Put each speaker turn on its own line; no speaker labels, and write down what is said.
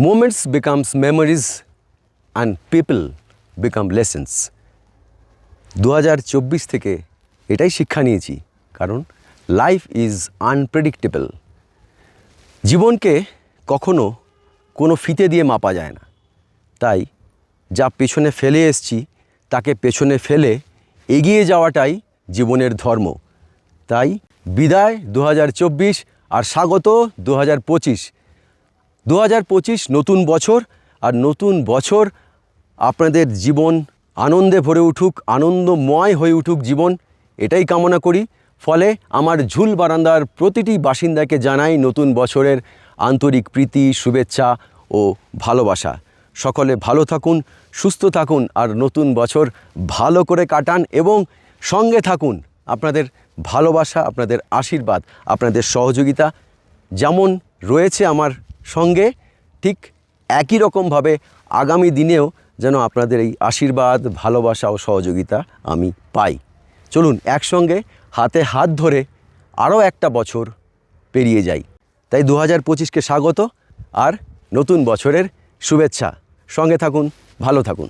Moments becomes memories and people become lessons. দু হাজার চব্বিশ থেকে এটাই শিক্ষা নিয়েছি, কারণ লাইফ ইজ আনপ্রেডিক্টেবল জীবনকে কখনো কোনো ফিতে দিয়ে মাপা যায় না। তাই যা পেছনে ফেলে এসছি, তাকে পেছনে ফেলে এগিয়ে যাওয়াটাই জীবনের ধর্ম। তাই বিদায় দু হাজার চব্বিশ আর স্বাগত দু হাজার পঁচিশ। দু হাজার পঁচিশ নতুন বছর আর নতুন বছর আপনাদের জীবন আনন্দে ভরে উঠুক, আনন্দময় হয়ে উঠুক জীবন, এটাই কামনা করি। ফলে আমার ঝুল বারান্দার প্রতিটি বাসিন্দাকে জানাই নতুন বছরের আন্তরিক প্রীতি, শুভেচ্ছা ও ভালোবাসা। সকলে ভালো থাকুন, সুস্থ থাকুন আর নতুন বছর ভালো করে কাটান এবং সঙ্গে থাকুন। আপনাদের ভালোবাসা, আপনাদের আশীর্বাদ, আপনাদের সহযোগিতা যেমন রয়েছে আমার সঙ্গে ঠিক একই রকমভাবে আগামী দিনেও যেন আপনাদের এই আশীর্বাদ, ভালোবাসা ও সহযোগিতা আমি পাই। চলুন একসঙ্গে হাতে হাত ধরে আরও একটা বছর পেরিয়ে যাই। তাই দু হাজার পঁচিশকে স্বাগত আর নতুন বছরের শুভেচ্ছা। সঙ্গে থাকুন, ভালো থাকুন।